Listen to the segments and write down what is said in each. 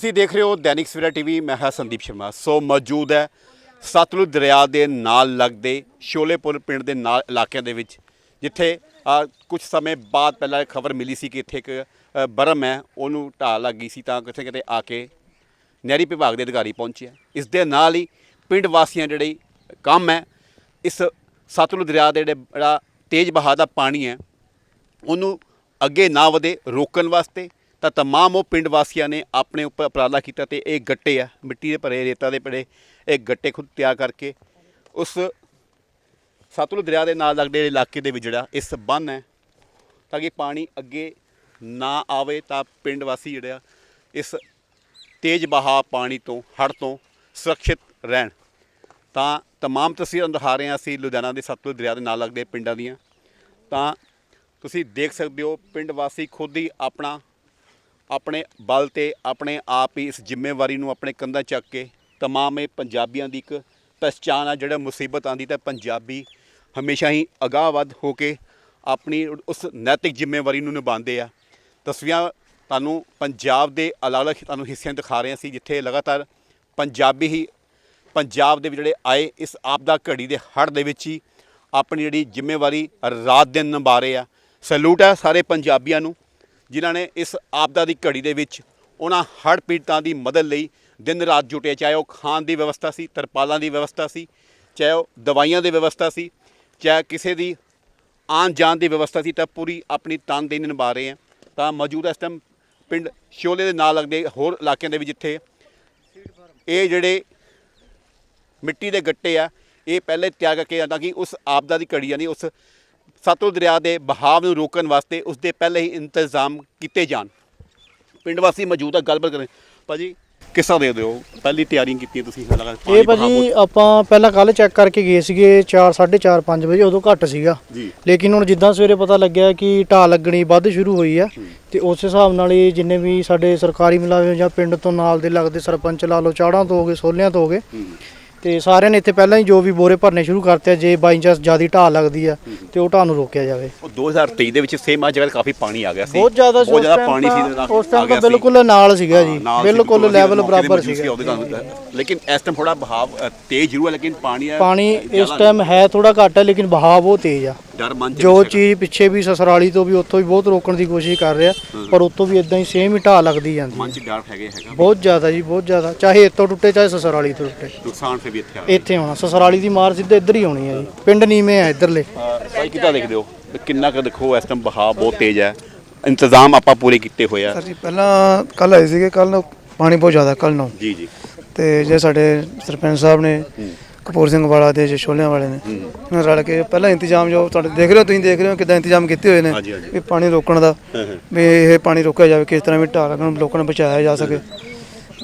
ਤੁਸੀਂ ਦੇਖ ਰਹੇ ਹੋ ਦੈਨਿਕ ਸਵੇਰਾ ਟੀਵੀ, ਮੈਂ ਹਾਂ ਸੰਦੀਪ ਸ਼ਰਮਾ। ਸੋ ਮੌਜੂਦ ਹੈ ਸਤਲੁਜ ਦਰਿਆ ਦੇ ਨਾਲ ਲੱਗਦੇ ਸ਼ੋਲੇਪੁਰ ਪਿੰਡ ਦੇ ਨਾਲ ਇਲਾਕਿਆਂ ਦੇ ਵਿੱਚ, ਜਿੱਥੇ ਕੁਝ ਸਮੇਂ ਬਾਅਦ ਪਹਿਲਾਂ ਖਬਰ ਮਿਲੀ ਸੀ ਕਿ ਇੱਥੇ ਇੱਕ ਬਰਮ ਹੈ, ਉਹਨੂੰ ਢਾਹ ਲੱਗ ਗਈ ਸੀ ਤਾਂ ਕਿਤੇ ਕਿਤੇ ਆ ਕੇ ਨਹਿਰੀ ਵਿਭਾਗ ਦੇ ਅਧਿਕਾਰੀ ਪਹੁੰਚੇ ਇਸ ਦੇ ਨਾਲ ਹੀ ਪਿੰਡ ਵਾਸੀਆਂ ਜਿਹੜੇ ਕੰਮ ਹੈ, ਇਸ ਸਤਲੁਜ ਦਰਿਆ ਦੇ ਜਿਹੜੇ ਜਿਹੜਾ ਤੇਜ਼ ਬਹਾਅ ਦਾ ਪਾਣੀ ਹੈ, ਉਹਨੂੰ ਅੱਗੇ ਨਾ ਵਧੇ ਰੋਕਣ ਵਾਸਤੇ ਤਾਂ तमाम ਉਹ ਪਿੰਡ ਵਾਸੀਆਂ ਨੇ ਆਪਣੇ ਉੱਪਰ ਉਪਰਾਲਾ ਕੀਤਾ ਤੇ ਇਹ ਗੱਟੇ ਆ ਮਿੱਟੀ ਦੇ ਭਰੇ ਰੇਤਾ ਦੇ ਭਰੇ ਇਹ ਗੱਟੇ ਖੁਦ ਤਿਆਰ ਕਰਕੇ ਉਸ ਸਤਲੁਜ ਦਰਿਆ ਦੇ ਨਾਲ ਲੱਗਦੇ ਇਲਾਕੇ ਦੇ ਵਿੱਚ ਜਿਹੜਾ ਇਸ ਬੰਨ ਹੈ ਤਾਂ ਕਿ ਪਾਣੀ ਅੱਗੇ ਨਾ ਆਵੇ ਤਾਂ ਪਿੰਡ ਵਾਸੀ ਜਿਹੜੇ ਆ ਇਸ ਤੇਜ਼ ਬਹਾਅ ਪਾਣੀ ਤੋਂ ਹੜ੍ਹ ਤੋਂ ਸੁਰੱਖਿਅਤ ਰਹਿਣ ਤਾਂ तमाम ਤਸਵੀਰਾਂ ਦਿਖਾ ਰਹੇ ਹਾਂ ਅਸੀਂ ਲੁਧਿਆਣਾ ਦੇ ਸਤਲੁਜ ਦਰਿਆ ਦੇ ਨਾਲ ਲੱਗਦੇ ਪਿੰਡਾਂ ਦੀਆਂ ਤਾਂ ਤੁਸੀਂ ਦੇਖ ਸਕਦੇ ਹੋ ਪਿੰਡ ਵਾਸੀ ਖੁਦ ਹੀ ਆਪਣਾ ਆਪਣੇ ਬਲ ਤੇ, ਆਪਣੇ ਆਪ ਹੀ ਇਸ ਜ਼ਿੰਮੇਵਾਰੀ ਨੂੰ ਆਪਣੇ ਕੰਧਾਂ ਚੱਕ ਕੇ ਤਮਾਮ ਇਹ ਪੰਜਾਬੀਆਂ ਦੀ ਇੱਕ ਪਛਾਣ ਆ, ਜਿਹੜਾ ਮੁਸੀਬਤ ਆਂਦੀ ਤਾਂ ਪੰਜਾਬੀ ਹਮੇਸ਼ਾ ਹੀ ਅਗਾਹਵੱਧ ਹੋ ਕੇ ਆਪਣੀ ਉਸ ਨੈਤਿਕ ਜ਼ਿੰਮੇਵਾਰੀ ਨੂੰ ਨਿਭਾਉਂਦੇ ਆ। ਤਸਵੀਰਾਂ ਤੁਹਾਨੂੰ ਪੰਜਾਬ ਦੇ ਅਲੱਗ-ਅਲੱਗ ਤੁਹਾਨੂੰ ਹਿੱਸਿਆਂ ਦਿਖਾ ਰਹੇ ਸੀ ਜਿੱਥੇ ਲਗਾਤਾਰ ਪੰਜਾਬੀ ਹੀ ਪੰਜਾਬ ਦੇ ਵਿੱਚ ਜਿਹੜੇ ਆਏ, ਇਸ ਆਪਦਾ ਘੜੀ ਦੇ ਹੜ੍ਹ ਦੇ ਵਿੱਚ ਹੀ ਆਪਣੀ ਜਿਹੜੀ ਜ਼ਿੰਮੇਵਾਰੀ ਰਾਤ ਦਿਨ ਨਿਭਾ ਰਹੇ ਆ। ਸੈਲੂਟ ਹੈ ਸਾਰੇ ਪੰਜਾਬੀਆਂ ਨੂੰ। ਜਿਨ੍ਹਾਂ ਨੇ ਇਸ ਆਪਦਾ ਦੀ ਘੜੀ ਦੇ ਵਿੱਚ ਉਹਨਾਂ ਹੜ੍ਹ ਪੀੜਤਾਂ ਦੀ ਮਦਦ ਲਈ ਦਿਨ ਰਾਤ ਜੁਟੇ ਚਾਹੇ ਉਹ ਖਾਣ ਦੀ ਵਿਵਸਥਾ ਸੀ, ਤਰਪਾਲਾਂ ਦੀ ਵਿਵਸਥਾ ਸੀ, ਚਾਹੇ ਉਹ ਦਵਾਈਆਂ ਦੀ ਵਿਵਸਥਾ ਸੀ, ਚਾਹੇ ਕਿਸੇ ਦੀ ਆਉਣ ਜਾਣ ਦੀ ਵਿਵਸਥਾ ਸੀ, ਤਾਂ ਪੂਰੀ ਆਪਣੀ ਤਨਦੇਹੀ ਨਿਭਾ ਰਹੇ ਆ। ਤਾਂ ਮੌਜੂਦਾ ਇਸ ਟਾਈਮ ਪਿੰਡ ਸ਼ੋਲੇ ਦੇ ਨਾਲ ਲੱਗਦੇ ਹੋਰ ਇਲਾਕਿਆਂ ਦੇ ਵਿੱਚ ਜਿੱਥੇ ਇਹ ਜਿਹੜੇ ਮਿੱਟੀ ਦੇ ਗੱਟੇ ਆ, ਇਹ ਪਹਿਲੇ ਤਿਆਰ ਕਰਕੇ ਜਾਂਦਾ ਕਿ ਉਸ ਆਪਦਾ ਦੀ ਘੜੀ, ਯਾਨੀ ਉਸ ਸਤਲੁਜ ਦਰਿਆ ਦੇ ਬਹਾਵ ਨੂੰ ਰੋਕਣ ਵਾਸਤੇ ਉਸ ਦੇ ਪਹਿਲੇ ਹੀ ਇੰਤਜ਼ਾਮ ਕੀਤੇ ਜਾਣ। ਪਿੰਡ ਵਾਸੀ ਮੌਜੂਦ ਆ ਗੱਲਬਾਤ ਕਰੇ ਭਾਜੀ ਕਿੱਸਾ ਦੇ ਦਿਓ? ਪਹਿਲੀ ਤਿਆਰੀਆਂ ਕੀਤੀਆਂ ਤੁਸੀਂ ਲਗਾਤਾਰ ਇਹ ਭਾਜੀ ਆਪਾਂ ਪਹਿਲਾਂ ਕੱਲ ਚੈੱਕ ਕਰਕੇ ਗਏ ਸੀਗੇ 4 4:30 5 ਵਜੇ ਉਦੋਂ ਘੱਟ ਸੀਗਾ। ਜੀ। ਲੇਕਿਨ ਹੁਣ ਜਿੱਦਾਂ ਸਵੇਰੇ ਪਤਾ ਲੱਗਿਆ ਕਿ ਢਾਹ ਲੱਗਣੀ ਵੱਧ ਸ਼ੁਰੂ ਹੋਈ ਆ ਤੇ ਉਸ ਹਿਸਾਬ ਨਾਲ ਹੀ ਜਿੰਨੇ ਵੀ ਸਾਡੇ ਸਰਕਾਰੀ ਮੁਲਾਜ਼ਮ ਜਾਂ ਪਿੰਡ ਤੋਂ ਨਾਲ ਦੇ ਲੱਗਦੇ ਸਰਪੰਚ ਲਾ ਲਓ ਚਾੜਾਂ ਤੋਂ ਹੋ ਗਏ ਸੋਲਿਆਂ ਤੋਂ ਹੋ ਗਏ ਹੂੰ। ਤੇ ਸਾਰਿਆਂ ਨੇ ਇੱਥੇ ਪਹਿਲਾਂ ਹੀ ਜੋ ਵੀ ਬੋਰੇ ਭਰਨੇ ਸ਼ੁਰੂ ਕਰਤੇ ਆ ਜੇ ਬਾਈ ਚਾਂਸ ਜ਼ਿਆਦਾ ਢਾਹ ਲੱਗਦੀ ਆ ਤੇ ਉਹ ਢਾਹ ਨੂੰ ਰੋਕਿਆ ਜਾਵੇ। ਉਹ 2023 ਦੇ ਵਿੱਚ ਸੇਮ ਆ ਜਗ੍ਹਾ ਕਾਫੀ ਪਾਣੀ ਆ ਗਿਆ ਸੀ। ਬਹੁਤ ਜ਼ਿਆਦਾ ਬਹੁਤ ਜ਼ਿਆਦਾ ਪਾਣੀ ਸੀ ਜਿਹੜਾ ਉਸ ਟਾਈਮ ਤਾਂ। ਬਿਲਕੁਲ ਨਾਲ ਸੀਗਾ ਜੀ ਨਾਲ ਸੀ, ਬਿਲਕੁਲ ਅਸੀਂ ਲੈਵਲ ਮੌਕੇ ਤੇ ਬਰਾਬਰ ਮੌਜੂਦ ਸੀ, ਸੀਗਾ। ਉਹਦੇ ਲੇਕਿਨ ਇਸ ਟਾਈਮ ਥੋੜਾ ਬਹਾਵ ਅ, ਤੇਜ਼ ਜ਼ਰੂਰ ਹੈ ਲੇਕਿਨ ਪਾਣੀ ਹੈ ਪਾਣੀ ਇਸ ਜ਼ਿਆਦਾ ਟਾਈਮ ਹੈ ਥੋੜਾ ਘੱਟ ਹੈ ਲੇਕਿਨ ਬਹਾਵ ਬਹੁਤ ਤੇਜ਼ ਆ। ਡਰ ਮਨ ਚ ਜੋ ਚੀਜ਼ ਪਿੱਛੇ ਵੀ ਸਸਰਾਲੀ ਤੋਂ ਵੀ ਉੱਥੋਂ ਵੀ ਬਹੁਤ ਰੋਕਣ ਦੀ ਕੋਸ਼ਿਸ਼ ਕਰ ਰਿਹਾ ਪਰ ਉੱਥੋਂ ਵੀ ਇਦਾਂ ਹੀ ਸੇਮ ਹੀ ਢਾਹ ਲੱਗਦੀ ਜਾਂਦੀ ਮਨ ਹੈ। ਚ ਡਰ ਹੈਗੇ ਹੈਗਾ। ਬਹੁਤ ਜ਼ਿਆਦਾ ਜੀ ਬਹੁਤ ਜ਼ਿਆਦਾ। ਚਾਹੇ ਇੱਥੋਂ ਟੁੱਟੇ ਚਾਹੇ ਸਸਰਾਲੀ ਤੋਂ ਟੁੱਟੇ। ਨੁਕਸਾਨ ਫਿਰ ਵੀ ਇੱਥੇ ਆ ਇੱਥੇ ਆਉਣਾ ਸਸਰਾਲੀ ਦੀ ਮਾਰ ਸਿੱਧਾ ਇੱਧਰ ਹੀ ਆਉਣੀ ਹੈ ਜੀ। ਪਿੰਡ ਨੀਵੇਂ ਆ ਇੱਧਰਲੇ। ਭਾਈ ਕਿੱਦਾਂ ਦੇਖਦੇ ਹੋ? ਵੀ ਕਿੰਨਾ ਕੁ ਦੇਖੋ ਇਸ ਟਾਈਮ ਬਹਾਵ ਬਹੁਤ ਤੇਜ਼ ਹੈ। ਇੰਤਜ਼ਾਮ ਆਪਾਂ ਪੂਰੇ ਕੀਤੇ ਹੋਏ ਆ। ਸਰ ਜੀ ਪਹਿਲਾਂ ਕੱਲ ਆਏ ਸੀਗੇ ਕੱਲ ਨੂੰ ਪਾਣੀ ਬਹੁਤ ਜ਼ਿਆਦਾ ਕੱਲ ਨੂੰ। ਜੀ ਜੀ। ਤੇ ਜੇ ਸਾਡੇ ਸਰਪੰਚ ਸਾਹਿਬ ਨੇ ਕਪੂਰ ਸਿੰਘ ਵਾਲਾ ਤੇ ਜੇ ਸ਼ੋਲਿਆਂ ਵਾਲੇ ਨੇ। ਉਹਨਾਂ ਰਲ ਕੇ ਪਹਿਲਾਂ ਇੰਤਜ਼ਾਮ ਜੋ ਤੁਹਾਡੇ ਦੇਖ ਰਹੇ ਹੋ ਤੁਸੀਂ ਦੇਖ ਰਹੇ ਹੋ ਕਿਦਾਂ ਇੰਤਜ਼ਾਮ ਕੀਤੇ ਹੋਏ ਨੇ ਹਾਂਜੀ, ਹਾਂਜੀ। ਵੀ ਪਾਣੀ ਰੋਕਣ ਦਾ ਵੀ ਇਹ ਪਾਣੀ ਰੋਕਿਆ ਜਾਵੇ ਕਿਸ ਤਰ੍ਹਾਂ ਵੀ ਲੱਗਣ ਲੋਕਾਂ ਨੂੰ ਬਚਾਇਆ ਜਾ ਸਕੇ।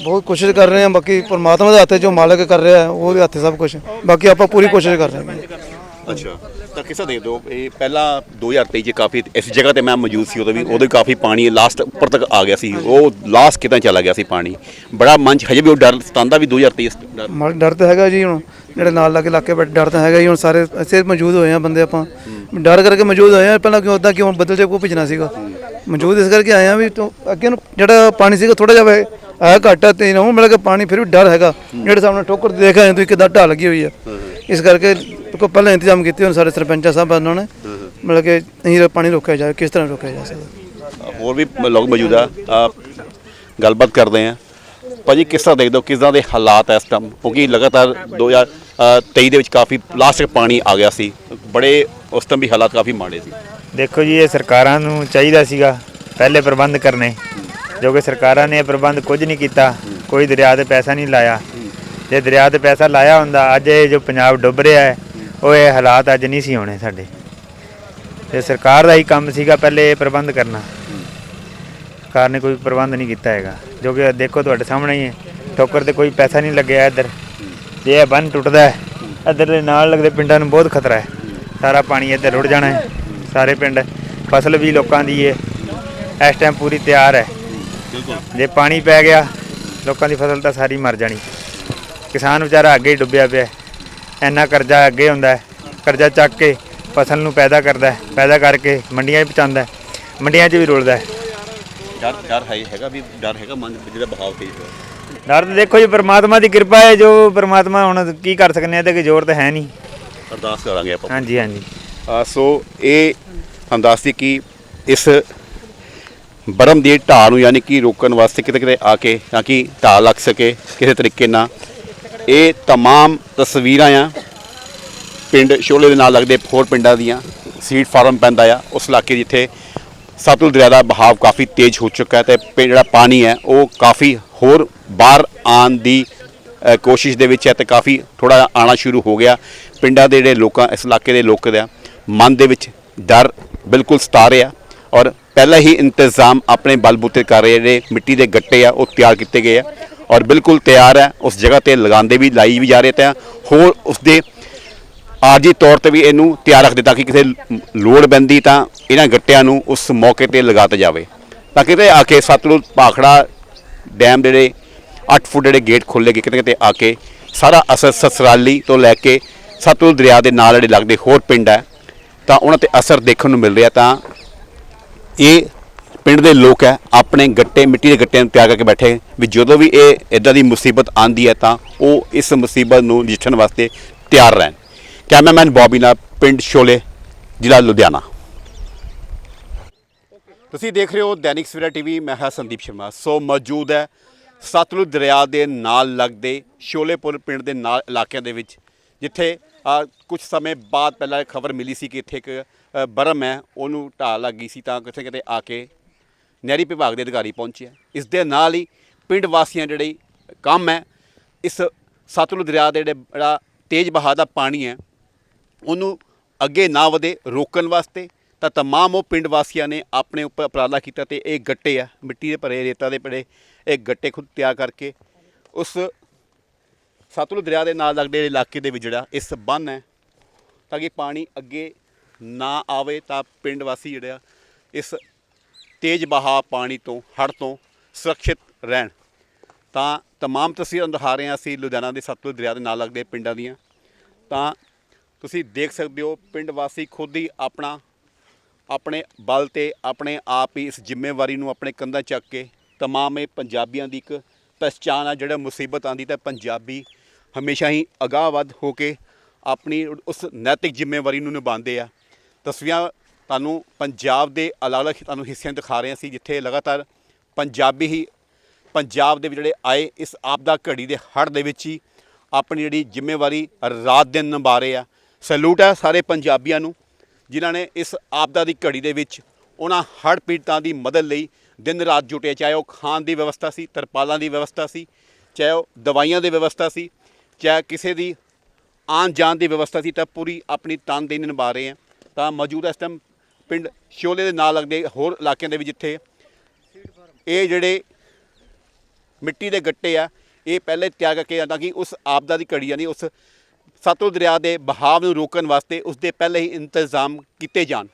ਬਹੁਤ ਕੋਸ਼ਿਸ਼ ਕਰ ਰਹੇ ਹਾਂ ਬਾਕੀ ਪਰਮਾਤਮਾ ਦੇ ਹੱਥ ਹੈ, ਜੋ ਮਾਲਕ ਕਰ ਰਿਹਾ ਹੈ, ਉਹਦੇ ਹੱਥ ਹੈ ਸਭ ਕੁਝ ਬਾਕੀ ਆਪਾਂ ਪੂਰੀ ਕੋਸ਼ਿਸ਼ ਕਰ ਰਹੇ ਹਾਂ। ਅੱਛਾ। ਤਾਂ ਕਿਸਾ ਦੇ ਦਿਓ ਇਹ ਪਹਿਲਾਂ 2023 ਚ ਕਾਫੀ ਇਸ ਜਗ੍ਹਾ ਤੇ ਮੈਂ ਮੌਜੂਦ ਸੀ ਉਦੋਂ ਵੀ ਉਦੋਂ ਵੀ ਕਾਫੀ ਪਾਣੀ ਲਾਸਟ ਉੱਪਰ ਤੱਕ ਆ ਗਿਆ ਸੀ। ਉਹ ਲਾਸਟ ਕਿਦਾਂ ਚਲਾ ਗਿਆ ਸੀ ਪਾਣੀ? ਬੜਾ ਮਨ ਚ ਹਜੇ ਵੀ ਉਹ ਡਰ ਸਤਾਉਂਦਾ ਵੀ 2023 ਡਰ ਤਾਂ ਹੈਗਾ ਜੀ ਹੁਣ। ਜਿਹੜੇ ਨਾਲ ਲੱਗੇ ਇਲਾਕੇ ਬੈਠੇ ਡਰ ਤਾਂ ਹੈਗਾ ਜੀ ਹੁਣ। ਸਾਰੇ ਅਸੀਂ ਮੌਜੂਦ ਹੋਏ ਆ ਬੰਦੇ ਆਪਾਂ। ਡਰ ਕਰਕੇ ਮੌਜੂਦ ਹੋਏ ਆ। ਪਹਿਲਾਂ ਕਿਉਂ ਉਦਾਂ ਕਿਉਂ ਬਦਲ ਜੇ ਕੋ ਭੇਜਣਾ ਸੀਗਾ। ਮੌਜੂਦ ਇਸ ਕਰਕੇ ਆਏ ਆ ਵੀ ਤੋਂ ਅੱਗੇ ਨੂੰ ਜਿਹੜਾ ਪਾਣੀ ਸੀਗਾ ਥੋੜਾ ਜਿਹਾ ਆਇਆ ਘੱਟ ਤੇ ਨਾ ਮਿਲ ਕੇ ਪਾਣੀ ਫਿਰ ਵੀ ਡਰ ਹੈਗਾ। ਜਿਹੜੇ ਸਾਹਮਣੇ ਠੋਕਰ ਦੇਖ ਆਏ ਤੁਸੀਂ ਕਿਦਾਂ ਢਾਹ ਲੱਗੀ ਹੋਈ ਆ। ਇਸ ਕਰਕੇ ਕੋ ਪਹਿਲਾਂ ਇੰਤਜ਼ਾਮ ਕੀਤੇ ਹੋਣ ਸਾਰੇ ਸਰਪੰਚਾ ਸਾਹਿਬ ਉਹਨਾਂ ਨੇ। ਮਿਲ ਕੇ ਨਹੀਂ ਪਾਣੀ ਰੋਕਿਆ ਜਾਵੇ ਕਿਸ ਤਰ੍ਹਾਂ ਰੋਕਿਆ ਜਾ ਸਕਦਾ? ਹੋਰ ਵੀ ਲੋਕ ਮੌਜੂਦ ਗੱਲਬਾਤ ਕਰਦੇ ਆ। ਭਾਜੀ ਕਿਸ ਤਰ੍ਹਾਂ ਦੇਖਦੇ ਹੋ ਕਿਦਾਂ ਦੇ ਹਾਲਾਤ ਐ ਇਸ ਟਾਈਮ ਕਿਉਂਕਿ ਲਗਾਤਾਰ 2023 ਦੇ ਵਿੱਚ ਕਾਫੀ ਲਾਸਟ ਤੱਕ ਪਾਣੀ ਆ ਗਿਆ ਸੀ। ਬੜੇ ਉਸ ਟਾਈਮ ਵੀ ਹਾਲਾਤ ਕਾਫੀ ਮਾੜੇ ਸੀ। ਦੇਖੋ ਜੀ ਇਹ ਸਰਕਾਰਾਂ ਨੂੰ ਚਾਹੀਦਾ ਸੀਗਾ ਪਹਿਲੇ ਪ੍ਰਬੰਧ ਕਰਨੇ। ਜੋ ਕਿ ਸਰਕਾਰਾਂ ਨੇ ਇਹ ਪ੍ਰਬੰਧ ਕੁਝ ਨਹੀਂ ਕੀਤਾ। ਕੋਈ ਦਰਿਆ ਤੇ ਪੈਸਾ ਨਹੀਂ ਲਾਇਆ। ਜੇ ਦਰਿਆ ਤੇ ਪੈਸਾ ਲਾਇਆ ਹੁੰਦਾ ਅੱਜ ਇਹ ਜੋ ਪੰਜਾਬ ਡੁੱਬ ਰਿਹਾ ਹੈ ਉਹ ਇਹ ਹਾਲਾਤ ਅੱਜ ਨਹੀਂ ਸੀ ਹੋਣੇ ਸਾਡੇ। ਤੇ ਸਰਕਾਰ ਦਾ ਹੀ ਕੰਮ ਸੀਗਾ ਪਹਿਲੇ ਇਹ ਪ੍ਰਬੰਧ ਕਰਨਾ। ਸਰਕਾਰ ਨੇ ਕੋਈ ਪ੍ਰਬੰਧ ਨਹੀਂ ਕੀਤਾ ਹੈਗਾ। ਜੋ ਕਿ ਦੇਖੋ ਤੁਹਾਡੇ ਸਾਹਮਣੇ ਹੀ ਹੈ। ਠੋਕਰ ਤੇ ਕੋਈ ਪੈਸਾ ਨਹੀਂ ਲੱਗਿਆ ਇੱਧਰ। ਜੇ ਇਹ ਬੰਨ ਟੁੱਟਦਾ ਹੈ, ਇੱਧਰ ਦੇ ਨਾਲ ਲੱਗਦੇ ਪਿੰਡਾਂ ਨੂੰ ਬਹੁਤ ਖਤਰਾ ਹੈ। ਸਾਰਾ ਪਾਣੀ ਇੱਧਰ ਰੁੜ ਜਾਣਾ ਹੈ। ਸਾਰੇ ਪਿੰਡ, ਫਸਲ ਵੀ ਲੋਕਾਂ ਦੀ ਹੈ। ਇਸ ਟਾਈਮ ਪੂਰੀ ਤਿਆਰ ਹੈ। ਜੇ ਪਾਣੀ ਪੈ ਗਿਆ, ਲੋਕਾਂ ਦੀ ਫਸਲ ਤਾਂ ਸਾਰੀ ਮਰ ਜਾਣੀ। ਕਿਸਾਨ ਵਿਚਾਰਾ ਅੱਗੇ ਹੀ ਡੁੱਬਿਆ ਪਿਆ ਇੰਨਾ ਕਰਜ਼ਾ ਅੱਗੇ ਹੁੰਦਾ ਹੈ ਕਰਜ਼ਾ ਚੱਕ ਕੇ ਫਸਲ ਨੂੰ ਪੈਦਾ ਕਰਦਾ ਹੈ ਪੈਦਾ ਕਰਕੇ ਮੰਡੀਆਂ 'ਚ ਪਹੁੰਚਾਉਂਦਾ ਹੈ ਮੰਡੀਆਂ 'ਚ ਵੀ ਰੁਲਦਾ ਹੈ। ਡਰ ਡਰ ਹੈ ਹੈਗਾ ਵੀ ਡਰ ਹੈਗਾ ਮਨ ਵਿੱਚ ਜਿਹੜਾ ਬਹਾਵ ਤੇਜ਼ ਹੋਇਆ। ਡਰ ਤਾਂ ਦੇਖੋ ਜੀ ਪ੍ਰਮਾਤਮਾ ਦੀ ਕਿਰਪਾ ਹੈ ਜੋ ਪ੍ਰਮਾਤਮਾ ਹੁਣ ਕੀ ਕਰ ਸਕਨੇ ਆ ਤੇ ਕੋਈ ਜ਼ੋਰ ਤਾਂ ਹੈ ਨਹੀਂ। ਅਰਦਾਸ ਕਰਾਂਗੇ ਆਪਾਂ। ਹਾਂਜੀ ਹਾਂਜੀ। ਅ, ਸੋ ਇਹ ਹਮ ਦੱਸਦੀ ਕਿ ਇਸ ਬਰਮ ਦੀ ਢਾਹ ਨੂੰ ਯਾਨੀ ਕਿ ਰੋਕਣ ਵਾਸਤੇ ਕਿਤੇ ਕਿਤੇ ਆ ਕੇ ਤਾਂ ਕਿ ਢਾਹ ਲੱਗ ਸਕੇ ਕਿਸੇ ਤਰੀਕੇ ਨਾਲ। ਇਹ तमाम ਤਸਵੀਰਾਂ ਆ ਪਿੰਡ ਸ਼ੋਲੇ ਦੇ ਨਾਲ ਲੱਗਦੇ ਹੋਰ ਪਿੰਡਾਂ ਦੀਆਂ ਸੀਡ ਫਾਰਮ ਪੈਂਦਾ ਆ ਉਸ ਇਲਾਕੇ ਜਿੱਥੇ ਸਤਲੁਜ ਦਰਿਆ ਦਾ ਬਹਾਵ ਕਾਫੀ ਤੇਜ਼ ਹੋ ਚੁੱਕਾ ਹੈ ਤੇ ਪਿੰਡ ਜਿਹੜਾ ਪਾਣੀ ਹੈ ਉਹ ਕਾਫੀ ਹੋਰ ਬਾਹਰ ਆਉਣ ਦੀ ਅ, ਕੋਸ਼ਿਸ਼ ਦੇ ਵਿੱਚ ਹੈ ਤੇ ਕਾਫੀ ਥੋੜਾ ਆਣਾ ਸ਼ੁਰੂ ਹੋ ਗਿਆ ਪਿੰਡਾਂ ਦੇ ਜਿਹੜੇ ਲੋਕਾਂ ਇਸ ਇਲਾਕੇ ਦੇ ਲੋਕ ਦਾ ਮਨ ਦੇ ਵਿੱਚ ਡਰ ਬਿਲਕੁਲ ਸਤਾ ਰਿਹਾ ਔਰ ਪਹਿਲਾਂ ਹੀ ਇੰਤਜ਼ਾਮ ਆਪਣੇ ਬਲਬੂਤੇ ਕਰ ਰਹੇ ਜਿਹੜੇ ਮਿੱਟੀ ਦੇ ਗੱਟੇ ਆ ਉਹ ਤਿਆਰ ਕੀਤੇ ਗਏ ਆ ਔਰ ਬਿਲਕੁਲ ਤਿਆਰ ਹੈ। ਉਸ ਜਗ੍ਹਾ ਤੇ ਲਗਾਉਂਦੇ ਵੀ, ਲਾਈ ਵੀ ਜਾ ਰਹੇ ਤਾਂ ਹੋਰ ਉਸ ਦੇ ਆਰਜੀ ਤੌਰ ਤੇ ਵੀ ਇਹਨੂੰ ਤਿਆਰ ਰੱਖ ਦਿੱਤਾ ਕਿ ਕਿਸੇ ਲੋੜ ਪੈਂਦੀ ਤਾਂ ਇਹਨਾਂ ਗੱਟਿਆਂ ਨੂੰ ਉਸ ਮੌਕੇ ਤੇ ਲਗਾਤਾ ਜਾਵੇ। ਤਾਂ ਕਿਤੇ ਆ ਕੇ ਸਤਲੁਜ ਭਾਖੜਾ ਡੈਮ ਜਿਹੜੇ 8 ਫੁੱਟ ਜਿਹੜੇ ਗੇਟ ਖੁੱਲੇ ਗਏ ਕਿਤੇ ਕਿਤੇ ਆ ਕੇ ਸਾਰਾ ਅਸਰ ਸਸਰਾਲੀ ਤੋਂ ਲੈ ਕੇ ਸਤਲੁਜ ਦਰਿਆ ਦੇ ਨਾਲ ਜਿਹੜੇ ਲੱਗਦੇ ਹੋਰ ਪਿੰਡ ਹੈ, ਤਾਂ ਉਹਨਾਂ ਤੇ ਅਸਰ ਦੇਖਣ ਨੂੰ ਮਿਲ ਰਿਹਾ ਤਾਂ ਇਹ ਪਿੰਡ ਦੇ ਲੋਕ ਹੈ, ਆਪਣੇ ਗੱਟੇ, ਮਿੱਟੀ ਦੇ ਗੱਟਿਆਂ ਨੂੰ ਤਿਆਰ ਕਰਕੇ ਬੈਠੇ ਵੀ ਜਦੋਂ ਵੀ ਇਹ ਇਦਾਂ ਦੀ ਮੁਸੀਬਤ ਆਂਦੀ ਹੈ ਤਾਂ ਉਹ ਇਸ ਮੁਸੀਬਤ ਨੂੰ ਨਜਿੱਠਣ ਵਾਸਤੇ ਤਿਆਰ ਰਹਿਣ। ਕੈਮਰਾਮੈਨ ਬੌਬੀ ਨਾਲ ਪਿੰਡ ਸ਼ੋਲੇ, ਜ਼ਿਲ੍ਹਾ ਲੁਧਿਆਣਾ। ਤੁਸੀਂ ਦੇਖ ਰਹੇ ਹੋ ਦੈਨਿਕ ਸਵੇਰਾ ਟੀਵੀ, ਮੈਂ ਹਾਂ ਸੰਦੀਪ ਸ਼ਰਮਾ। ਸੋ ਮੌਜੂਦ ਹੈ ਸਤਲੁਜ ਦਰਿਆ ਦੇ ਨਾਲ ਲੱਗਦੇ ਸ਼ੋਲੇਪੁਰ ਪਿੰਡ ਦੇ ਨਾਲ ਇਲਾਕਿਆਂ ਦੇ ਵਿੱਚ, ਜਿੱਥੇ ਕੁਝ ਸਮੇਂ ਬਾਅਦ ਪਹਿਲਾਂ ਖਬਰ ਮਿਲੀ ਸੀ ਕਿ ਇੱਥੇ ਇੱਕ ਬਰਮ ਹੈ, ਉਹਨੂੰ ਢਾਹ ਲੱਗ ਗਈ ਸੀ ਤਾਂ ਕਿਤੇ ਕਿਤੇ ਆ ਕੇ ਨਹਿਰੀ ਵਿਭਾਗ ਦੇ ਅਧਿਕਾਰੀ ਪਹੁੰਚੇ ਇਸ ਦੇ ਨਾਲ ਹੀ ਪਿੰਡ ਵਾਸੀਆਂ ਜਿਹੜੇ ਕੰਮ ਹੈ, ਇਸ ਸਤਲੁ ਦਰਿਆ ਦੇ ਜਿਹੜਾ ਤੇਜ਼ ਬਹਾਅ ਦਾ ਪਾਣੀ ਹੈ, ਉਹਨੂੰ ਅੱਗੇ ਨਾ ਵਧੇ ਰੋਕਣ ਵਾਸਤੇ ਤਾਂ ਤਮਾਮ ਉਹ ਪਿੰਡ ਵਾਸੀਆਂ ਨੇ ਆਪਣੇ ਉੱਪਰ ਉਪਰਾਲਾ ਕੀਤਾ ਤੇ ਇਹ ਗੱਟੇ ਆ, ਮਿੱਟੀ ਦੇ ਭਰੇ, ਰੇਤਾ ਦੇ ਭਰੇ, ਇਹ ਗੱਟੇ ਖੁਦ ਤਿਆਰ ਕਰਕੇ ਉਸ ਸਤਲੁ ਦਰਿਆ ਦੇ ਨਾਲ ਲੱਗਦੇ ਇਲਾਕੇ ਦੇ ਵਿੱਚ ਜਿਹੜਾ ਇਸ ਬੰਨ ਹੈ, ਤਾਂ ਕਿ ਪਾਣੀ ਅੱਗੇ ਨਾ ਆਵੇ ਤਾਂ ਪਿੰਡ ਵਾਸੀ ਜਿਹੜੇ ਆ, ਇਸ ਤੇਜ਼ ਬਹਾਅ ਪਾਣੀ ਤੋਂ ਹੜ੍ਹ ਤੋਂ ਸੁਰੱਖਿਅਤ ਰਹਿਣ ਤਾਂ तमाम ਤਸਵੀਰਾਂ ਦਿਖਾ ਰਹੇ ਹਾਂ ਅਸੀਂ ਲੁਧਿਆਣਾ ਦੇ ਸਤਲੁਜ ਦਰਿਆ ਦੇ ਨਾਲ ਲੱਗਦੇ ਪਿੰਡਾਂ ਦੀਆਂ ਤਾਂ ਤੁਸੀਂ ਦੇਖ ਸਕਦੇ ਹੋ ਪਿੰਡ ਵਾਸੀ ਖੁਦ ਹੀ ਆਪਣਾ ਆਪਣੇ ਬਲ ਤੇ ਆਪਣੇ ਆਪ ਹੀ ਇਸ ਜ਼ਿੰਮੇਵਾਰੀ ਨੂੰ ਆਪਣੇ ਕੰਧਾਂ ਚੱਕ ਕੇ ਤਮਾਮ ਇਹ ਪੰਜਾਬੀਆਂ ਦੀ ਇੱਕ ਪਛਾਣ ਆ ਜਿਹੜਾ ਮੁਸੀਬਤ ਆਂਦੀ ਤਾਂ ਪੰਜਾਬੀ ਹਮੇਸ਼ਾ ਹੀ ਅਗਾਹਵੱਧ ਹੋ ਕੇ ਆਪਣੀ ਉਸ ਨੈਤਿਕ ਜ਼ਿੰਮੇਵਾਰੀ ਨੂੰ ਨਿਭਾਉਂਦੇ ਆ ਤਸਵੀਰਾਂ ਤੁਹਾਨੂੰ ਪੰਜਾਬ ਦੇ ਅਲੱਗ-ਅਲੱਗ ਤੁਹਾਨੂੰ ਹਿੱਸਿਆਂ ਦਿਖਾ ਰਹੇ ਸੀ ਜਿੱਥੇ ਲਗਾਤਾਰ ਪੰਜਾਬੀ ਹੀ ਪੰਜਾਬ ਦੇ ਜਿਹੜੇ ਆਏ, ਇਸ ਆਪਦਾ ਘੜੀ ਦੇ ਹੜ੍ਹ ਦੇ ਵਿੱਚ ਹੀ ਆਪਣੀ ਜਿਹੜੀ ਜ਼ਿੰਮੇਵਾਰੀ ਰਾਤ ਦਿਨ ਨਿਭਾ ਰਹੇ ਆ। ਸੈਲੂਟ ਹੈ ਸਾਰੇ ਪੰਜਾਬੀਆਂ ਨੂੰ, ਜਿਨ੍ਹਾਂ ਨੇ ਇਸ ਆਪਦਾ ਦੀ ਘੜੀ ਦੇ ਵਿੱਚ ਉਹਨਾਂ ਹੜ੍ਹ ਪੀੜਤਾਂ ਦੀ ਮਦਦ ਲਈ ਦਿਨ ਰਾਤ ਜੁਟੇ ਚਾਹੇ ਉਹ ਖਾਣ ਦੀ ਵਿਵਸਥਾ ਸੀ, ਤਰਪਾਲਾਂ ਦੀ ਵਿਵਸਥਾ ਸੀ, ਚਾਹੇ ਉਹ ਦਵਾਈਆਂ ਦੀ ਵਿਵਸਥਾ ਸੀ, ਚਾਹੇ ਕਿਸੇ ਦੀ ਆਉਣ ਜਾਣ ਦੀ ਵਿਵਸਥਾ ਸੀ, ਤਾਂ ਪੂਰੀ ਆਪਣੀ ਤਨਦੇਹੀ ਨਿਭਾ ਰਹੇ ਆ। ਤਾਂ ਮੌਜੂਦਾ ਇਸ ਟਾਈਮ ਪਿੰਡ ਸ਼ੋਲੇ ਦੇ ਨਾਲ ਲੱਗਦੇ ਹੋਰ ਇਲਾਕਿਆਂ ਦੇ ਵੀ ਜਿੱਥੇ ਇਹ ਜਿਹੜੇ ਮਿੱਟੀ ਦੇ ਗੱਟੇ ਆ, ਇਹ ਪਹਿਲੇ ਤਿਆਰ ਕਰਕੇ ਤਾਂ ਕਿ ਉਸ ਆਪਦਾ ਦੀ ਘੜੀ ਯਾਨੀ ਉਸ ਸਤਲੁਜ ਦਰਿਆ ਦੇ ਬਹਾਵ ਨੂੰ ਰੋਕਣ ਵਾਸਤੇ ਉਸ ਦੇ ਪਹਿਲੇ ਹੀ ਇੰਤਜ਼ਾਮ ਕੀਤੇ ਜਾਣ।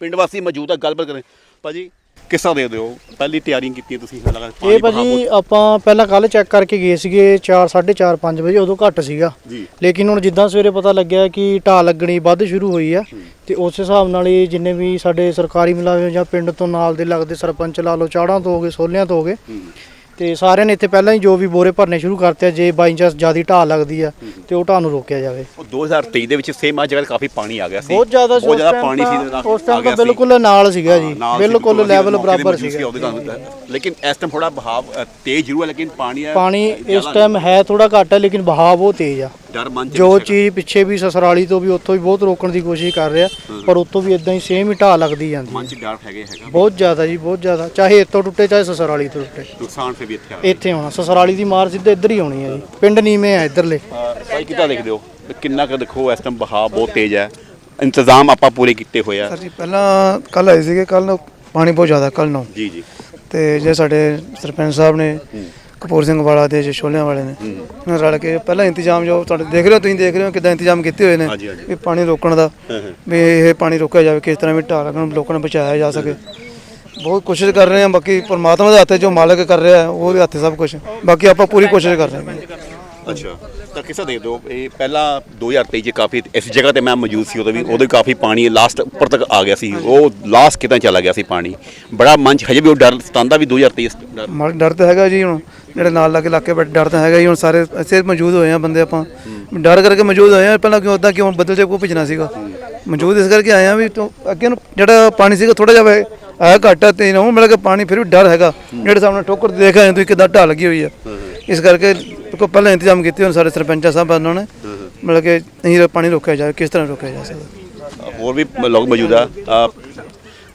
ਪਿੰਡ ਵਾਸੀ ਮੌਜੂਦਾ ਆ, ਗੱਲਬਾਤ ਕਰੇ ਭਾਜੀ ਕਿਸ ਦੇ ਦਿਓ? ਪਹਿਲੀ ਤਿਆਰੀਆਂ ਕੀਤੀਆਂ ਤੁਸੀਂ ਪਾਣੀ ਇਹ ਭਾਜੀ ਆਪਾਂ ਪਹਿਲਾਂ ਕੱਲ ਚੈੱਕ ਕਰਕੇ ਗਏ ਸੀਗੇ 4 4:30 5 ਵਜੇ ਉਦੋਂ ਘੱਟ ਸੀਗਾ। ਜੀ। ਲੇਕਿਨ ਹੁਣ ਜਿੱਦਾਂ ਸਵੇਰੇ ਪਤਾ ਲੱਗਿਆ ਕਿ ਢਾਹ ਲੱਗਣੀ ਵੱਧ ਸ਼ੁਰੂ ਹੋਈ ਆ ਤੇ ਉਸ ਹਿਸਾਬ ਨਾਲ ਹੀ ਜਿੰਨੇ ਵੀ ਸਾਡੇ ਸਰਕਾਰੀ ਮੁਲਾਜ਼ਮ ਜਾਂ ਪਿੰਡ ਤੋਂ ਨਾਲ ਦੇ ਲੱਗਦੇ ਸਰਪੰਚ ਲਾ ਲਓ ਚਾੜਾਂ ਤੋਂ ਹੋ ਗਏ ਸੋਲਿਆਂ ਤੋਂ ਹੋ। ਗਏ ਤੇ ਸਾਰਿਆਂ ਨੇ ਇੱਥੇ ਪਹਿਲਾਂ ਹੀ ਜੋ ਵੀ ਬੋਰੇ ਭਰਨੇ ਸ਼ੁਰੂ ਕਰਤੇ ਆ ਜੇ ਬਾਈ ਚਾਂਸ ਜਿਆਦੀ ਢਾਹ ਲੱਗਦੀ ਆ ਤੇ ਉਹ ਢਾਹ ਨੂੰ ਰੋਕਿਆ ਜਾਵੇ। ਉਹ 2023 ਦੇ ਵਿੱਚ ਸੇਮ ਆ ਜਗ੍ਹਾ ਕਾਫੀ ਪਾਣੀ ਆ ਗਿਆ ਸੀ। ਬਹੁਤ ਜ਼ਿਆਦਾ ਸੀ ਬਹੁਤ ਜ਼ਿਆਦਾ ਪਾਣੀ ਸੀ ਤਾਂ- ਉਸ ਟਾਈਮ ਤਾਂ ਬਿਲਕੁਲ ਨਾਲ ਸੀਗਾ ਜੀ ਬਿਲਕੁਲ ਲੈਵਲ ਬਰਾਬਰ ਸੀਗਾ। ਲੇਕਿਨ ਇਸ ਟਾਈਮ ਥੋੜਾ ਬਹਾਵ ਅ, ਤੇਜ਼ ਜ਼ਰੂਰ ਹੈ ਲੇਕਿਨ ਪਾਣੀ ਹੈ ਪਾਣੀ ਇਸ ਟਾਈਮ ਹੈ ਥੋੜਾ ਘੱਟ ਹੈ ਲੇਕਿਨ ਬਹਾਵ ਬਹੁਤ ਤੇਜ਼ ਆ। ਡਰ ਮਨ ਚ ਜੋ। ਚੀਜ਼ ਪਿੱਛੇ ਵੀ ਸਸਰਾਲੀ ਤੋਂ ਵੀ ਉੱਥੋਂ ਵੀ ਬਹੁਤ ਰੋਕਣ ਦੀ ਕੋਸ਼ਿਸ਼ ਕਰ ਰਿਹਾ ਪਰ ਉੱਥੋਂ ਵੀ ਇਦਾਂ ਹੀ ਸੇਮ ਹੀ ਢਾਹ ਲੱਗਦੀ ਜਾਂਦੀ ਮਨ ਚ ਡਰ ਹੈਗੇ ਹੈਗਾ? ਬਹੁਤ ਜ਼ਿਆਦਾ ਜੀ ਬਹੁਤ ਜ਼ਿਆਦਾ। ਚਾਹੇ ਇੱਥੋਂ ਟੁੱਟੇ ਚਾਹੇ ਸਸਰਾਲੀ ਤੋਂ ਟੁੱਟੇ। ਨੁਕਸਾਨ ਫਿਰ ਵੀ ਇੱਥੇ ਆ ਇੱਥੇ ਆਉਣਾ ਸਸਰਾਲੀ ਦੀ ਮਾਰ ਸਿੱਧਾ ਇੱਧਰ ਹੀ ਆਉਣੀ ਹੈ ਜੀ। ਪਿੰਡ ਨੀਵੇਂ ਆ ਇੱਧਰਲੇ। ਭਾਈ ਕਿੱਦਾਂ ਦੇਖਦੇ ਹੋ? ਵੀ ਕਿੰਨਾ ਕੁ ਦੇਖੋ ਇਸ ਟਾਈਮ ਬਹਾਵ ਬਹੁਤ ਤੇਜ਼ ਹੈ। ਇੰਤਜ਼ਾਮ ਆਪਾਂ ਪੂਰੇ ਕੀਤੇ ਹੋਏ ਆ। ਸਰ ਜੀ ਪਹਿਲਾਂ ਕੱਲ ਆਏ ਸੀਗੇ ਕੱਲ ਨੂੰ ਪਾਣੀ ਬਹੁਤ ਜ਼ਿਆਦਾ ਕੱਲ ਨੂੰ। ਜੀ ਜੀ। ਤੇ ਜੇ ਸਾਡੇ ਸਰਪੰਚ ਸਾਹਿਬ ਨੇ ਕਪੂਰ ਸਿੰਘ ਵਾਲਾ ਦੇ ਜੇ ਸ਼ੋਲਿਆਂ ਵਾਲੇ ਨੇ। ਉਹਨਾਂ ਰਲ ਕੇ ਪਹਿਲਾਂ ਇੰਤਜ਼ਾਮ ਜੋ ਤੁਹਾਡੇ ਦੇਖ ਰਹੇ ਹੋ ਤੁਸੀਂ ਦੇਖ ਰਹੇ ਹੋ ਕਿਦਾਂ ਇੰਤਜ਼ਾਮ ਕੀਤੇ ਹੋਏ ਨੇ। ਵੀ ਪਾਣੀ ਰੋਕਣ ਦਾ ਵੀ ਇਹ ਪਾਣੀ ਰੋਕਿਆ ਜਾਵੇ ਕਿਸ ਤਰ੍ਹਾਂ ਵੀ ਢਾਹ ਲੱਗਣ ਲੋਕਾਂ ਨੂੰ ਬਚਾਇਆ ਜਾ ਸਕੇ। ਬਹੁਤ ਕੋਸ਼ਿਸ਼ ਕਰ ਰਹੇ ਹਾਂ ਬਾਕੀ ਪਰਮਾਤਮਾ ਦੇ ਹੱਥ ਜੋ ਮਾਲਕ ਕਰ ਰਿਹਾ ਹੈ ਉਹਦੇ ਹੱਥ ਸਭ ਕੁਝ ਬਾਕੀ ਆਪਾਂ ਪੂਰੀ ਕੋਸ਼ਿਸ਼ ਕਰ ਰਹੇ ਹਾਂ। ਅੱਛਾ ਤਾਂ ਕਿਸਾ ਦੇ ਦਿਓ ਇਹ ਪਹਿਲਾਂ 2023 ਚ ਕਾਫੀ ਇਸ ਜਗ੍ਹਾ ਤੇ ਮੈਂ ਮੌਜੂਦ ਸੀ ਉਦੋਂ ਵੀ ਉਦੋਂ ਕਾਫੀ ਪਾਣੀ ਲਾਸਟ ਉੱਪਰ ਤੱਕ ਆ ਗਿਆ ਸੀ। ਉਹ ਲਾਸਟ ਕਿਤੇ ਚਲਾ ਗਿਆ ਸੀ ਪਾਣੀ? ਬੜਾ ਮਨ 'ਚ ਹਜੇ ਵੀ ਉਹ ਡਰ ਸਤਾਉਂਦਾ ਵੀ 2023 ਇਸ ਡਰ। ਮਾਰ ਡਰ ਤਾਂ ਹੈਗਾ ਜੀ ਹੁਣ। ਜਿਹੜੇ ਨਾਲ ਲੱਗੇ ਇਲਾਕੇ ਬੈਠੇ ਡਰ ਤਾਂ ਹੈਗਾ ਹੀ, ਹੁਣ ਸਾਰੇ ਅਸੀਂ ਮੌਜੂਦ ਹੋਏ ਆ ਬੰਦੇ ਆਪਾਂ। ਡਰ ਕਰਕੇ ਮੌਜੂਦ ਹੋਏ ਆ, ਪਹਿਲਾਂ ਕਿਉਂ ਉਦਾਂ ਕਿਉਂ ਬਦਲ ਜੇ ਕੋ ਭੇਜਣਾ ਸੀਗਾ? ਮੌਜੂਦ ਇਸ ਕਰਕੇ ਆਏ ਆ ਵੀ ਅੱਗੇ ਨੂੰ ਜਿਹੜਾ ਪਾਣੀ ਸੀਗਾ ਥੋੜਾ ਜਿਹਾ ਆਇਆ ਘੱਟ ਆ ਤੇ ਉਹ ਮਿਲ ਕੇ ਪਾਣੀ ਫਿਰ ਵੀ ਡਰ ਹੈਗਾ। ਜਿਹੜੇ ਸਾਹਮਣੇ ਠੋਕਰ ਦੇਖ ਆਏ ਤੁਸੀਂ ਕਿਦਾਂ ਢਾਹ ਲੱਗੀ ਹੋਈ ਆ। ਇਸ ਕਰਕੇ ਕੋ ਪਹਿਲਾਂ ਇੰਤਜ਼ਾਮ ਕੀਤੇ ਹੁਣ ਸਾਰੇ ਸਰਪੰਚਾਂ ਸਾਹਿਬ ਉਹਨਾਂ ਨੇ ਮਤਲਬ ਕਿ ਨਹੀਂ ਪਾਣੀ ਰੋਕਿਆ ਜਾਵੇ, ਕਿਸ ਤਰ੍ਹਾਂ ਰੋਕਿਆ ਜਾ ਸਕਦਾ। ਹੋਰ ਵੀ ਲੋਕ ਮੌਜੂਦ ਆ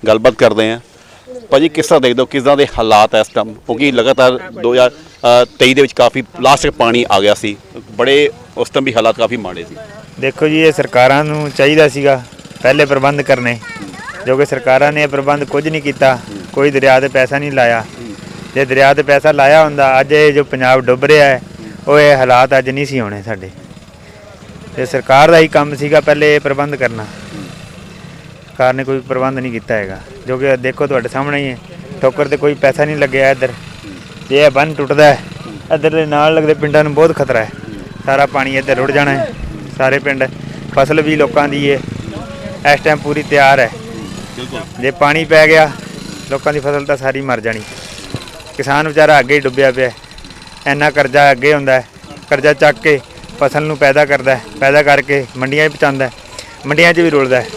ਗੱਲਬਾਤ ਕਰਦੇ ਆ। ਭਾਜੀ, ਕਿਸ ਤਰ੍ਹਾਂ ਦੇਖਦੇ ਹੋ, ਕਿਸ ਤਰ੍ਹਾਂ ਦੇ ਹਾਲਾਤ ਐ ਇਸ ਟਾਈਮ ਕਿਉਂਕਿ ਲਗਾਤਾਰ 2023 ਦੇ ਵਿੱਚ ਕਾਫੀ ਲਾਸਟ ਪਾਣੀ ਆ ਗਿਆ ਸੀ। ਬੜੇ ਉਸ ਟਾਈਮ ਵੀ ਹਾਲਾਤ ਕਾਫੀ ਮਾੜੇ ਸੀ। ਦੇਖੋ ਜੀ, ਇਹ ਸਰਕਾਰਾਂ ਨੂੰ ਚਾਹੀਦਾ ਸੀਗਾ ਪਹਿਲੇ ਪ੍ਰਬੰਧ ਕਰਨੇ। ਜੋ ਕਿ ਸਰਕਾਰਾਂ ਨੇ ਇਹ ਪ੍ਰਬੰਧ ਕੁਝ ਨਹੀਂ ਕੀਤਾ। ਕੋਈ ਦਰਿਆ ਤੇ ਪੈਸਾ ਨਹੀਂ ਲਾਇਆ। ਜੇ ਦਰਿਆ ਤੇ ਪੈਸਾ ਲਾਇਆ ਹੁੰਦਾ, ਅੱਜ ਇਹ ਜੋ ਪੰਜਾਬ ਡੁੱਬ ਰਿਹਾ ਹੈ, ਉਹ ਇਹ ਹਾਲਾਤ ਅੱਜ ਨਹੀਂ ਸੀ ਹੋਣੇ ਸਾਡੇ। ਤੇ ਸਰਕਾਰ ਦਾ ਹੀ ਕੰਮ ਸੀਗਾ ਪਹਿਲੇ ਇਹ ਪ੍ਰਬੰਧ ਕਰਨਾ। ਸਰਕਾਰ ਨੇ ਕੋਈ ਪ੍ਰਬੰਧ ਨਹੀਂ ਕੀਤਾ ਹੈਗਾ। ਜੋ ਕਿ ਦੇਖੋ ਤੁਹਾਡੇ ਸਾਹਮਣੇ ਹੀ ਹੈ। ਠੋਕਰ ਤੇ ਕੋਈ ਪੈਸਾ ਨਹੀਂ ਲੱਗਿਆ ਇੱਧਰ। ਜੇ ਇਹ ਬੰਨ ਟੁੱਟਦਾ ਹੈ ਇੱਧਰ ਦੇ ਨਾਲ ਲੱਗਦੇ ਪਿੰਡਾਂ ਨੂੰ ਬਹੁਤ ਖਤਰਾ ਹੈ। ਸਾਰਾ ਪਾਣੀ ਇੱਧਰ ਰੁੜ ਜਾਣਾ ਹੈ ਸਾਰੇ ਪਿੰਡ। ਫਸਲ ਵੀ ਲੋਕਾਂ ਦੀ ਹੈ ਇਸ ਟਾਈਮ ਪੂਰੀ ਤਿਆਰ ਹੈ। ਜੇ ਪਾਣੀ ਪੈ ਗਿਆ ਲੋਕਾਂ ਦੀ ਫਸਲ ਤਾਂ ਸਾਰੀ ਮਰ ਜਾਣੀ। ਕਿਸਾਨ ਵਿਚਾਰਾ ਅੱਗੇ ਹੀ ਡੁੱਬਿਆ ਪਿਆ। ਇੰਨਾ ਕਰਜ਼ਾ ਅੱਗੇ ਹੁੰਦਾ ਹੈ। ਕਰਜ਼ਾ ਚੱਕ ਕੇ ਫਸਲ ਨੂੰ ਪੈਦਾ ਕਰਦਾ ਹੈ। ਪੈਦਾ ਕਰਕੇ ਮੰਡੀਆਂ 'ਚ ਪਹੁੰਚਾਉਂਦਾ ਹੈ। ਮੰਡੀਆਂ 'ਚ ਵੀ ਰੁਲਦਾ ਹੈ।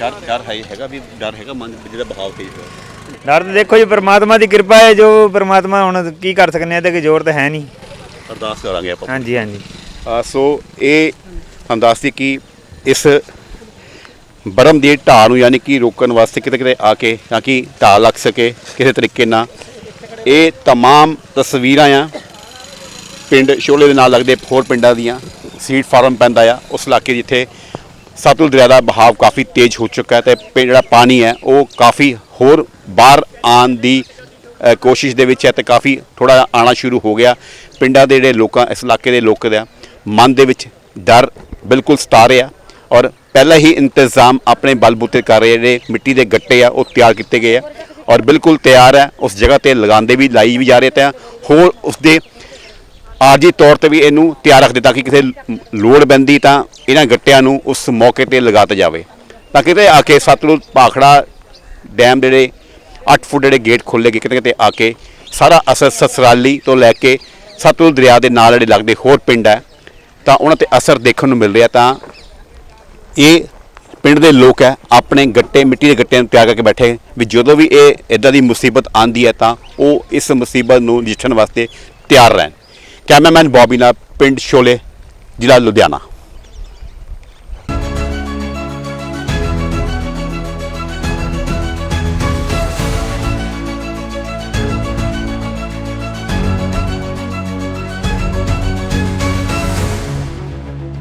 ਡਰ ਡਰ ਹੈ ਹੈਗਾ ਵੀ ਡਰ ਹੈਗਾ ਮਨ 'ਚ ਜਿਹੜਾ ਬਹਾਵ ਤੇਜ਼ ਹੋਇਆ ਡਰ ਤਾਂ ਦੇਖੋ ਜੀ ਪ੍ਰਮਾਤਮਾ ਦੀ ਕਿਰਪਾ ਹੈ ਜੋ ਪ੍ਰਮਾਤਮਾ ਹੁਣ ਕੀ ਕਰ ਸਕਨੇ ਆ ਤੇ ਕੋਈ ਜ਼ੋਰ ਤਾਂ ਹੈ ਨਹੀਂ ਅਰਦਾਸ ਕਰਾਂਗੇ ਆਪਾਂ ਹਾਂਜੀ ਹਾਂਜੀ ਅ, ਸੋ ਇਹ ਤੁਹਾਨੂੰ ਦੱਸਦੀ ਕਿ ਇਸ ਬਰਮ ਦੀ ਢਾਹ ਨੂੰ ਯਾਨੀ ਕਿ ਰੋਕਣ ਵਾਸਤੇ ਕਿਤੇ ਕਿਤੇ ਆ ਕੇ ਤਾਂ ਕਿ ਢਾਹ ਲੱਗ ਸਕੇ ਕਿਸੇ ਤਰੀਕੇ ਨਾਲ ਇਹ तमाम ਤਸਵੀਰਾਂ ਆ ਪਿੰਡ ਸ਼ੋਲੇ ਦੇ ਨਾਲ ਲੱਗਦੇ ਹੋਰ ਪਿੰਡਾਂ ਦੀਆਂ ਸੀਡ ਫਾਰਮ ਪੈਂਦਾ ਆ ਉਸ ਇਲਾਕੇ ਜਿੱਥੇ ਸਤਲੁਜ ਦਰਿਆ ਦਾ ਬਹਾਵ ਕਾਫੀ ਤੇਜ਼ ਹੋ ਚੁੱਕਾ ਹੈ ਤੇ ਪਿੰਡ ਜਿਹੜਾ ਪਾਣੀ ਹੈ, ਉਹ ਕਾਫੀ ਹੋਰ ਬਾਹਰ ਆਉਣ ਦੀ ਕੋਸ਼ਿਸ਼ ਦੇ ਵਿੱਚ ਹੈ ਤੇ ਕਾਫੀ ਥੋੜਾ ਆਣਾ ਸ਼ੁਰੂ ਹੋ ਗਿਆ। ਪਿੰਡਾਂ ਦੇ ਜਿਹੜੇ ਲੋਕਾਂ, ਇਸ ਇਲਾਕੇ ਦੇ ਲੋਕ ਦਾ ਮਨ ਦੇ ਵਿੱਚ ਡਰ ਬਿਲਕੁਲ ਸਤਾ ਰਿਹਾ ਔਰ ਪਹਿਲਾਂ ਹੀ ਇੰਤਜ਼ਾਮ ਆਪਣੇ ਬਲਬੂਤੇ ਕਰ ਰਹੇ ਜਿਹੜੇ ਮਿੱਟੀ ਦੇ ਗੱਟੇ ਆ, ਉਹ ਤਿਆਰ ਕੀਤੇ ਗਏ ਆ ਔਰ ਬਿਲਕੁਲ ਤਿਆਰ ਹੈ, ਉਸ ਜਗ੍ਹਾ ਤੇ ਲਗਾਉਂਦੇ ਵੀ, ਲਾਈ ਵੀ ਜਾ ਰਹੇ ਤਾਂ ਹੋਰ ਉਸ ਦੇ ਆਰਜੀ ਤੌਰ ਤੇ ਵੀ ਇਹਨੂੰ ਤਿਆਰ ਰੱਖ ਦਿੱਤਾ ਕਿ ਕਿਸੇ ਲੋੜ ਪੈਂਦੀ ਤਾਂ ਇਹਨਾਂ ਗੱਟਿਆਂ ਨੂੰ ਉਸ ਮੌਕੇ ਤੇ ਲਗਾਤਾ ਜਾਵੇ। ਤਾਂ ਕਿਤੇ ਆ ਕੇ ਸਤਲੁਜ ਭਾਖੜਾ ਡੈਮ ਦੇ ਜਿਹੜੇ 8 ਫੁੱਟ ਜਿਹੜੇ ਗੇਟ ਖੋਲ੍ਹੇ ਗਏ, ਕਿਤੇ ਕਿਤੇ ਆ ਕੇ ਸਾਰਾ ਅਸਰ ਸਸਰਾਲੀ ਤੋਂ ਲੈ ਕੇ ਸਤਲੁਜ ਦਰਿਆ ਦੇ ਨਾਲ ਜਿਹੜੇ ਲੱਗਦੇ ਹੋਰ ਪਿੰਡ ਹੈ, ਤਾਂ ਉਹਨਾਂ ਤੇ ਅਸਰ ਦੇਖਣ ਨੂੰ ਮਿਲ ਰਿਹਾ ਤਾਂ ਇਹ ਪਿੰਡ ਦੇ ਲੋਕ ਹੈ, ਆਪਣੇ ਗੱਟੇ, ਮਿੱਟੀ ਦੇ ਗੱਟਿਆਂ ਨੂੰ ਤਿਆਰ ਕਰਕੇ ਬੈਠੇ ਵੀ ਜਦੋਂ ਵੀ ਇਹ ਇਦਾਂ ਦੀ ਮੁਸੀਬਤ ਆਂਦੀ ਹੈ ਤਾਂ ਉਹ ਇਸ ਮੁਸੀਬਤ ਨੂੰ ਨਜਿੱਠਣ ਵਾਸਤੇ ਤਿਆਰ ਰਹਿਣ। ਕੈਮਰਾਮੈਨ ਬੌਬੀ ਨਾਲ ਪਿੰਡ ਸ਼ੋਲੇ, ਜ਼ਿਲ੍ਹਾ ਲੁਧਿਆਣਾ।